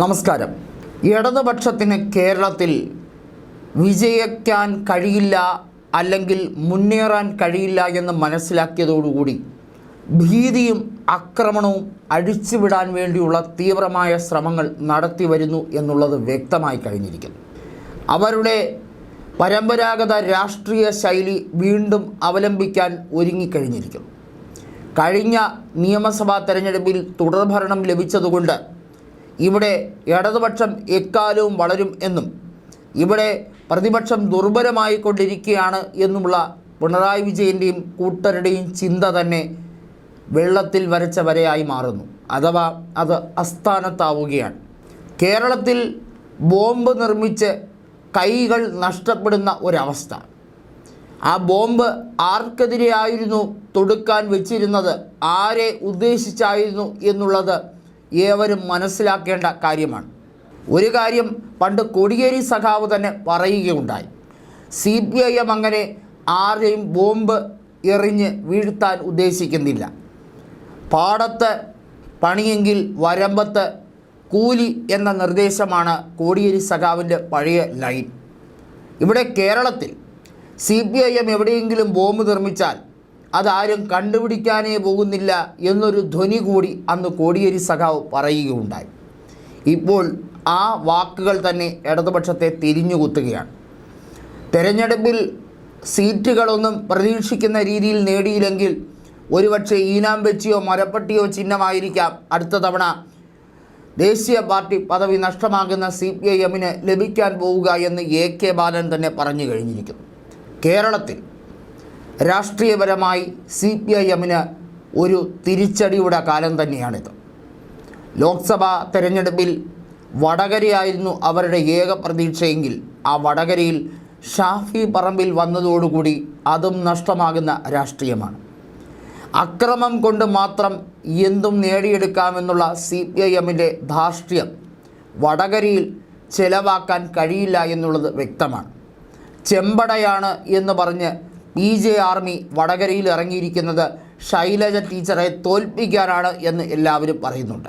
നമസ്കാരം. ഇടതുപക്ഷത്തിന് കേരളത്തിൽ വിജയിക്കാൻ കഴിയില്ല അല്ലെങ്കിൽ മുന്നേറാൻ കഴിയില്ല എന്ന് മനസ്സിലാക്കിയതോടുകൂടി ഭീതിയും ആക്രമണവും അഴിച്ചുവിടാൻ വേണ്ടിയുള്ള തീവ്രമായ ശ്രമങ്ങൾ നടത്തി വരുന്നു എന്നുള്ളത് വ്യക്തമായി കഴിഞ്ഞിരിക്കുന്നു. അവരുടെ പരമ്പരാഗത രാഷ്ട്രീയ ശൈലി വീണ്ടും അവലംബിക്കാൻ ഒരുങ്ങിക്കഴിഞ്ഞിരിക്കുന്നു. കഴിഞ്ഞ നിയമസഭാ തെരഞ്ഞെടുപ്പിൽ തുടർഭരണം ലഭിച്ചതുകൊണ്ട് ഇവിടെ ഇടതുപക്ഷം എക്കാലവും വളരും എന്നും ഇവിടെ പ്രതിപക്ഷം ദുർബലമായി കൊണ്ടിരിക്കുകയാണ് എന്നുമുള്ള പിണറായി വിജയന്റെയും കൂട്ടരുടെയും ചിന്ത തന്നെ വെള്ളത്തിൽ വരച്ച വരയായി മാറുന്നു. അഥവാ അത് അസ്ഥാനത്താവുകയാണ്. കേരളത്തിൽ ബോംബ് നിർമ്മിച്ച് കൈകൾ നഷ്ടപ്പെടുന്ന ഒരവസ്ഥ. ആ ബോംബ് ആർക്കെതിരെയായിരുന്നു തൊടുക്കാൻ വെച്ചിരുന്നത്? ആരെ ഉദ്ദേശിച്ചായിരുന്നു എന്നുള്ളത് ഏവരും മനസ്സിലാക്കേണ്ട കാര്യമാണ്. ഒരു കാര്യം പണ്ട് കൊടിയേരി സഖാവ് തന്നെ പറയുകയുണ്ടായി. സി പി ഐ എം അങ്ങനെ ആരെയും ബോംബ് എറിഞ്ഞ് വീഴ്ത്താൻ ഉദ്ദേശിക്കുന്നില്ല. പാടത്ത് പണിയെങ്കിൽ വരമ്പത്ത് കൂലി എന്ന നിർദ്ദേശമാണ് കോടിയേരി സഖാവിന്റെ പഴയ ലൈൻ. ഇവിടെ കേരളത്തിൽ സി പി ഐ എം എവിടെയെങ്കിലും ബോംബ് നിർമ്മിച്ചാൽ അതാരും കണ്ടുപിടിക്കാനേ പോകുന്നില്ല എന്നൊരു ധ്വനി കൂടി അന്ന് കോടിയേരി സഖാവ് പറയുകയുണ്ടായി. ഇപ്പോൾ ആ വാക്കുകൾ തന്നെ ഇടതുപക്ഷത്തെ തിരിഞ്ഞുകുത്തുകയാണ് തെരഞ്ഞെടുപ്പിൽ സീറ്റുകളൊന്നും പ്രതീക്ഷിക്കുന്ന രീതിയിൽ നേടിയില്ലെങ്കിൽ ഒരുപക്ഷെ ഈനാം വെച്ചിയോ മരപ്പട്ടിയോ ചിഹ്നമായിരിക്കാം അടുത്ത തവണ ദേശീയ പാർട്ടി പദവി നഷ്ടമാകുന്ന സി പി ഐ എമ്മിന് ലഭിക്കാൻ പോവുക എന്ന് എ കെ ബാലൻ തന്നെ പറഞ്ഞു കഴിഞ്ഞിരിക്കുന്നു. കേരളത്തിൽ രാഷ്ട്രീയപരമായി സി പി ഐ എമ്മിന് ഒരു തിരിച്ചടിയുടെ കാലം തന്നെയാണിത്. ലോക്സഭാ തെരഞ്ഞെടുപ്പിൽ വടകരയായിരുന്നു അവരുടെ ഏക പ്രതീക്ഷയെങ്കിൽ ആ വടകരയിൽ ഷാഫി പറമ്പിൽ വന്നതോടുകൂടി അതും നഷ്ടമാകുന്ന രാഷ്ട്രീയമാണ്. അക്രമം കൊണ്ട് മാത്രം എന്തും നേടിയെടുക്കാമെന്നുള്ള സി പി ഐ എമ്മിന്റെ ധാർഷ്ട്യം വടകരയിൽ ചെലവാക്കാൻ കഴിയില്ല എന്നുള്ളത് വ്യക്തമാണ്. ചെമ്പടയാണ് എന്ന് പറഞ്ഞ് പി ജെ ആർമി വടകരയിൽ ഇറങ്ങിയിരിക്കുന്നത് ശൈലജ ടീച്ചറെ തോൽപ്പിക്കാനാണ് എന്ന് എല്ലാവരും പറയുന്നുണ്ട്.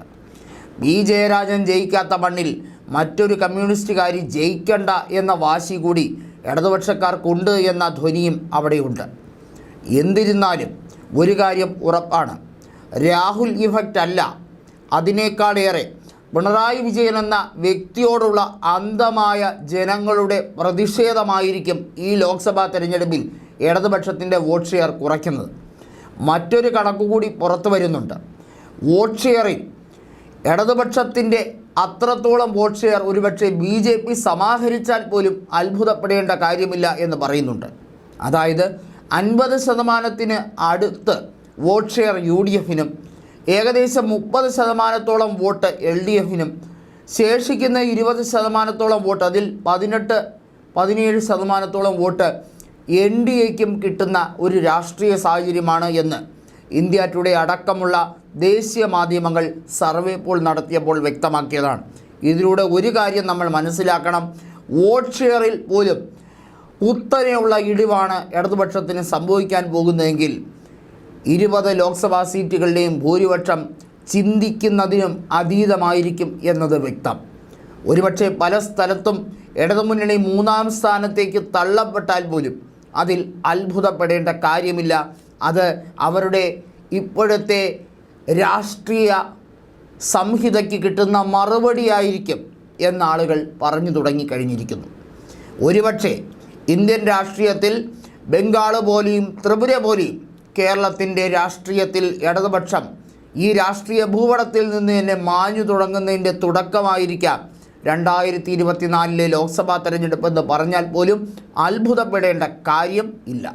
ബി ജയരാജൻ ജയിക്കാത്ത മണ്ണിൽ മറ്റൊരു കമ്മ്യൂണിസ്റ്റുകാരി ജയിക്കണ്ട എന്ന വാശി കൂടി ഇടതുപക്ഷക്കാർക്കുണ്ട് എന്ന ധ്വനിയും അവിടെയുണ്ട്. എന്നിരുന്നാലും ഒരു കാര്യം ഉറപ്പാണ്. രാഹുൽ ഇഫക്റ്റ് അല്ല. അതിനേക്കാളേറെ പിണറായി വിജയൻ എന്ന വ്യക്തിയോടുള്ള അന്ധമായ ജനങ്ങളുടെ പ്രതിഷേധമായിരിക്കും ഈ ലോക്സഭാ തെരഞ്ഞെടുപ്പിൽ ഇടതുപക്ഷത്തിന്റെ വോട്ട് ഷെയർ കുറയ്ക്കുന്നത്. മറ്റൊരു കണക്കുകൂടി പുറത്തു വരുന്നുണ്ട്. വോട്ട് ഷെയറിൽ ഇടതുപക്ഷത്തിന്റെ അത്രത്തോളം വോട്ട് ഷെയർ ഒരുപക്ഷെ ബി ജെ പി സമാഹരിച്ചാൽ പോലും അത്ഭുതപ്പെടേണ്ട കാര്യമില്ല എന്ന് പറയുന്നുണ്ട്. അതായത് അൻപത് ശതമാനത്തിന് അടുത്ത് വോട്ട് ഷെയർ യു ഡി എഫിനും ഏകദേശം മുപ്പത് ശതമാനത്തോളം വോട്ട് എൽ ഡി എഫിനും ശേഷിക്കുന്ന ഇരുപത് ശതമാനത്തോളം വോട്ട് അതിൽ പതിനെട്ട് പതിനേഴ് ശതമാനത്തോളം വോട്ട് എൻ ഡി എക്കും കിട്ടുന്ന ഒരു രാഷ്ട്രീയ സാഹചര്യമാണ് എന്ന് ഇന്ത്യ ടുഡേ അടക്കമുള്ള ദേശീയ മാധ്യമങ്ങൾ സർവേ പോൾ നടത്തിയപ്പോൾ വ്യക്തമാക്കിയതാണ്. ഇതിലൂടെ ഒരു കാര്യം നമ്മൾ മനസ്സിലാക്കണം. വോട്ട് ഷെയറിൽ പോലും കുത്തനെയുള്ള ഇടിവാണ് ഇടതുപക്ഷത്തിന് സംഭവിക്കാൻ പോകുന്നതെങ്കിൽ ഇരുപത് ലോക്സഭാ സീറ്റുകളുടെയും ഭൂരിപക്ഷം ചിന്തിക്കുന്നതിനും അതീതമായിരിക്കും എന്നത് വ്യക്തം. ഒരുപക്ഷെ പല സ്ഥലത്തും ഇടതുമുന്നണി മൂന്നാം സ്ഥാനത്തേക്ക് തള്ളപ്പെട്ടാൽ പോലും അതിൽ അത്ഭുതപ്പെടേണ്ട കാര്യമില്ല. അത് അവരുടെ ഇപ്പോഴത്തെ രാഷ്ട്രീയ സംഹിതയ്ക്ക് കിട്ടുന്ന മറുപടിയായിരിക്കും എന്നാളുകൾ പറഞ്ഞു തുടങ്ങിക്കഴിഞ്ഞിരിക്കുന്നു ഒരുപക്ഷെ ഇന്ത്യൻ രാഷ്ട്രീയത്തിൽ ബംഗാൾ പോലെയും ത്രിപുര പോലെയും കേരളത്തിന്റെ രാഷ്ട്രീയത്തിൽ ഇടതുപക്ഷം ഈ രാഷ്ട്രീയ ഭൂപടത്തിൽ നിന്ന് തന്നെ മാഞ്ഞു തുടങ്ങുന്നതിന്റെ തുടക്കമായിരിക്കാം രണ്ടായിരത്തി ഇരുപത്തിനാലിലെ ലോക്സഭാ തെരഞ്ഞെടുപ്പ് എന്ന് പറഞ്ഞാൽ പോലും അത്ഭുതപ്പെടേണ്ട കാര്യം ഇല്ല.